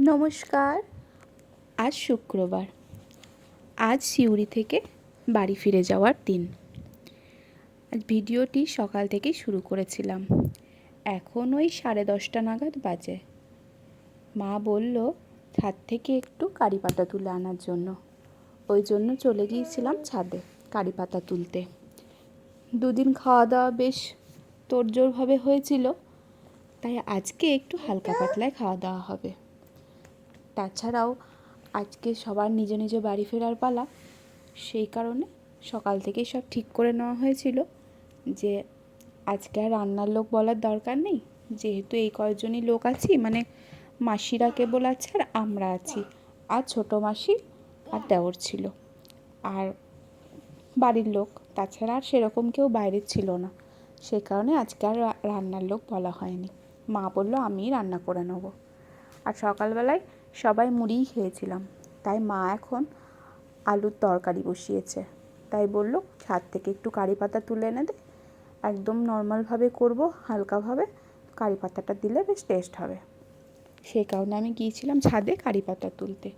নমস্কার। আজ শুক্রবার। আজ সিউড়ি থেকে বাড়ি ফিরে যাওয়ার দিন। আজ ভিডিওটি সকাল থেকেই শুরু করেছিলাম। এখন ওই সাড়ে দশটা নাগাদ বাজে। মা বলল, ছাদ থেকে একটু কারি পাতা তুলে আনার জন্য। ওই জন্য চলে গিয়েছিলাম ছাদে কারি পাতা তুলতে। দুদিন খাওয়া দাওয়া বেশ তোড়জোড়ভাবে হয়েছিল, তাই আজকে একটু হালকা পাতলায় খাওয়া দাওয়া হবে। তাছাড়াও আজকে সবার নিজ নিজ বাড়ি ফেরার পালা। সেই কারণে সকাল থেকেই সব ঠিক করে নেওয়া হয়েছিল যে আজকে আর রান্নার লোক বলার দরকার নেই। যেহেতু এই কয়েকজনই লোক আছি মানে মাসিরা কেবল আছে আর আমরা আছি। আর ছোটো মাসি আর দেওর ছিল। আর বাড়ির লোক, তাছাড়া আর সেরকম কেউ বাইরের ছিল না। সে কারণে আজকে আর রান্নার লোক বলা হয়নি। মা বলল, আমিই রান্না করে নেব। আর সকালবেলায় সবাই মুড়িই খেয়েছিলাম। তাই মা এখন আলুর তরকারি বসিয়েছে। তাই বলল, ছাদ থেকে একটু কারি পাতা তুলে এনে দে। একদম নর্মালভাবে করব হালকাভাবে কারি পাতাটা দিলে বেশ টেস্ট হবে। সেই কারণে আমি গিয়েছিলাম ছাদে কারি পাতা তুলতে।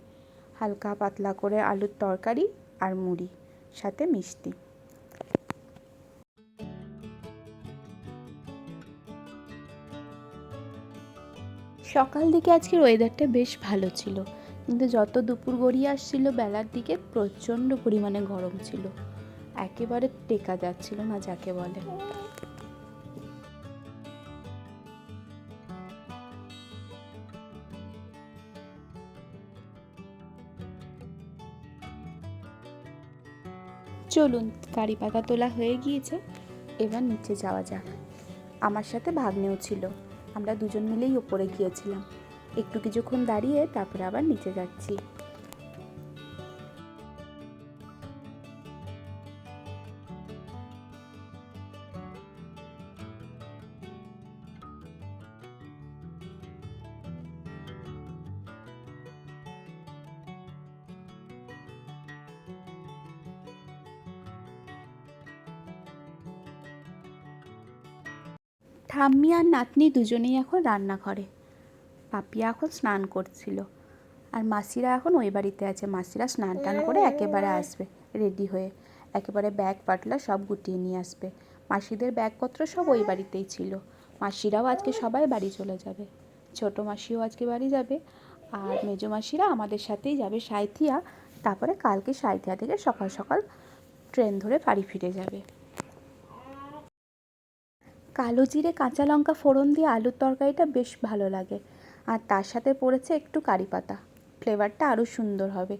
হালকা পাতলা করে আলুর তরকারি আর মুড়ি, সাথে মিষ্টি। সকাল দিকে আজকের ওয়েদারটা বেশ ভালো ছিল। কিন্তু যত দুপুর গড়িয়ে আসছিল, বেলার দিকে প্রচণ্ড পরিমাণে গরম ছিল। একেবারে টেকা যাচ্ছিল না যাকে বলে। চলুন, কারি পাতা তোলা হয়ে গিয়েছে। এবার নিচে যাওয়া যাক। আমার সাথে ভাগ্নেও ছিল। আমরা দুজন মিলেই ওপরে গিয়েছিলাম। একটু কিছুক্ষণ দাঁড়িয়ে তারপরে আবার নিচে যাচ্ছি। ঠাম্মি আর নাতনি দুজনেই এখন রান্না করে পাপিয়া এখন স্নান করছিল। আর মাসিরা এখন ওই বাড়িতে আছে। মাসিরা স্নান টান করে একেবারে আসবে, রেডি হয়ে। একেবারে ব্যাগ, পাটলা সব গুটিয়ে নিয়ে আসবে। মাসিদের ব্যাগপত্র সব ওই বাড়িতেই ছিল। মাসিরাও আজকে সবাই বাড়ি চলে যাবে। ছোট মাসিও আজকে বাড়ি যাবে। আর মেজো মাসিরা আমাদের সাথেই যাবে সাঁইথিয়া। তারপরে কালকে সাঁইথিয়া থেকে সকাল সকাল ট্রেন ধরে বাড়ি ফিরে যাবে। কালো জিরে কাঁচা লঙ্কা ফোড়ন দিয়ে আলুর তরকারিটা বেশ ভালো লাগে। আর তার সাথে পড়েছে একটু কারি পাতা। ফ্লেভারটা আরও সুন্দর হবে।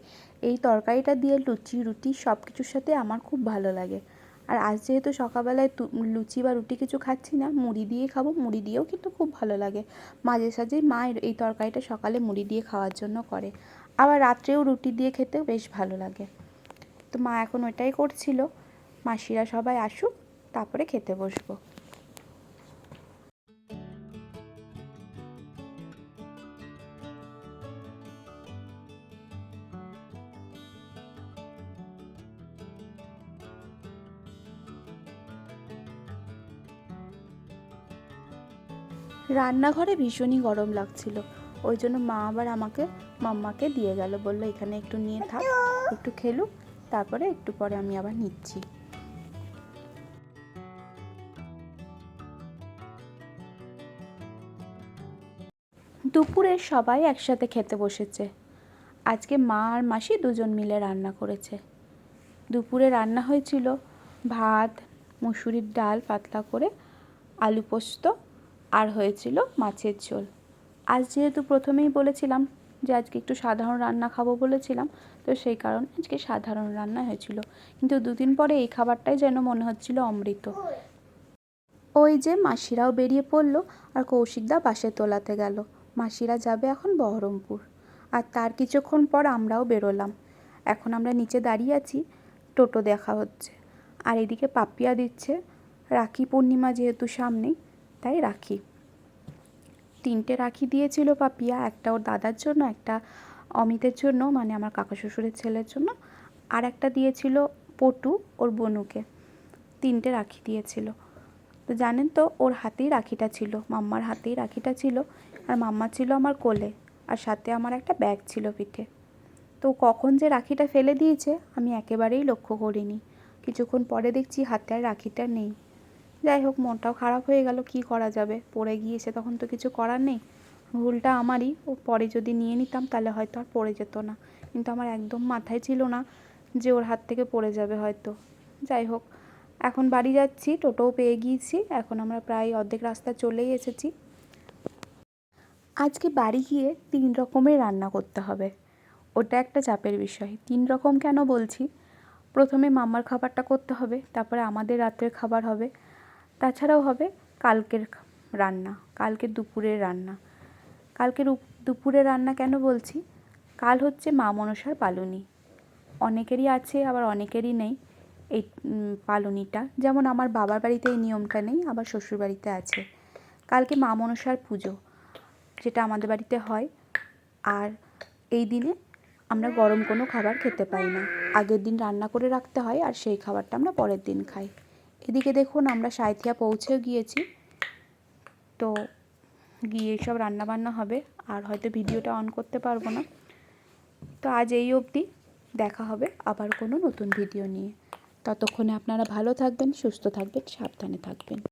এই তরকারিটা দিয়ে লুচি, রুটি সব কিছুর সাথে আমার খুব ভালো লাগে। আর আজ যেহেতু সকালবেলায় লুচি বা রুটি কিছু খাচ্ছি না, মুড়ি দিয়ে খাব। মুড়ি দিয়েও কিন্তু খুব ভালো লাগে। মাঝে সাঝেই মা এই তরকারিটা সকালে মুড়ি দিয়ে খাওয়ার জন্য করে। আবার রাত্রেও রুটি দিয়ে খেতে বেশ ভালো লাগে। তো মা এখন ওইটাই করছিল। মাসিরা সবাই আসুক, তারপরে খেতে বসবো। রান্নাঘরে ভীষণই গরম লাগছিল। ওই জন্য মা আবার আমাকে মাম্মাকে দিয়ে গেল বলল এখানে একটু নিয়ে থাক একটু খেলুক তারপরে একটু পরে আমি আবার নিচ্ছি। দুপুরে সবাই একসাথে খেতে বসেছে। আজকে মা আর মাসি দুজন মিলে রান্না করেছে। দুপুরে রান্না হয়েছিল ভাত মুসুরির ডাল পাতলা করে আলু পোস্ত আর হয়েছিল মাছের ঝোল। আজ যেহেতু প্রথমেই বলেছিলাম যে আজকে একটু সাধারণ রান্না খাব বলেছিলাম, তো সেই কারণে আজকে সাধারণ রান্না হয়েছিল। কিন্তু দুদিন পরে এই খাবারটাই যেন মনে হচ্ছিল অমৃত। ওই যে মাসিরাও বেরিয়ে পড়ল আর কৌশিকদা বাসে তোলাতে গেল। মাসিরা যাবে এখন বহরমপুর। আর তার কিছুক্ষণ পর আমরাও বেরোলাম। এখন আমরা নিচে দাঁড়িয়ে আছি, টোটো দেখা হচ্ছে। আর এদিকে পাপিয়া দিচ্ছে। রাখি পূর্ণিমা যেহেতু সামনেই তাই রাখি। তিনটে রাখি দিয়েছিল পাপিয়া, একটা ওর দাদার জন্য, একটা অমিতের জন্য মানে আমার কাকা শ্বশুরের ছেলের জন্য, আর একটা দিয়েছিল পটু, ওর বনুকে। তিনটে রাখি দিয়েছিল। তো জানেন তো, ওর হাতেই রাখিটা ছিল, মাম্মার হাতেই রাখিটা ছিল, আর মাম্মা ছিল আমার কোলে, আর সাথে আমার একটা ব্যাগ ছিল পিঠে। তো কখন যে রাখিটা ফেলে দিয়েছে, আমি একেবারেই লক্ষ্য করিনি। কিছুক্ষণ পরে দেখছি হাতে আর রাখিটা নেই। যাই হোক মনটাও খারাপ হয়ে গেল, কি করা যাবে? পড়ে গিয়েছে তখন তো কিছু করার নেই। ভুলটা আমারই, ও পরে যদি নিয়ে নিতাম তাহলে হয়তো আর পড়ে যেত না। কিন্তু আমার একদম মাথায় ছিল না যে ওর হাত থেকে পড়ে যাবে হয়তো। যাই হোক এখন বাড়ি যাচ্ছি, টোটোও পেয়ে গিয়েছি, এখন আমরা প্রায় অর্ধেক রাস্তা চলেই এসেছি। আজকে বাড়ি গিয়ে তিন রকমের রান্না করতে হবে। ওটা একটা চাপের বিষয়। তিন রকম কেন বলছি? প্রথমে মামার খাবারটা করতে হবে, তারপরে আমাদের রাতের খাবার হবে। তাছাড়াও হবে কালকের রান্না কালকে দুপুরের রান্না। কালকের দুপুরের রান্না কেন বলছি? কাল হচ্ছে মা মনসার পালনি। অনেকেরই আছে, আবার অনেকেরই নেই এই পালনিটা। যেমন আমার বাবার বাড়িতে এই নিয়মটা নেই, আবার শ্বশুর বাড়িতে আছে। কালকে মা মনসার পুজো, যেটা আমাদের বাড়িতে হয়। আর এই দিনে আমরা গরম কোনো খাবার খেতে পাই না। আগের দিন রান্না করে রাখতে হয়, আর সেই খাবারটা আমরা পরের দিন খাই। এদিকে দেখুন আমরা সাঁইথিয়া পৌঁছেও গিয়েছি। তো গিয়ে সব রান্নাবান্না হবে, আর হয়তো ভিডিওটা অন করতে পারব না। তো আজ এই অবধি দেখা হবে আবার কোনো নতুন ভিডিও নিয়ে। ততক্ষণে আপনারা ভালো থাকবেন, সুস্থ থাকবেন, সাবধানে থাকবেন।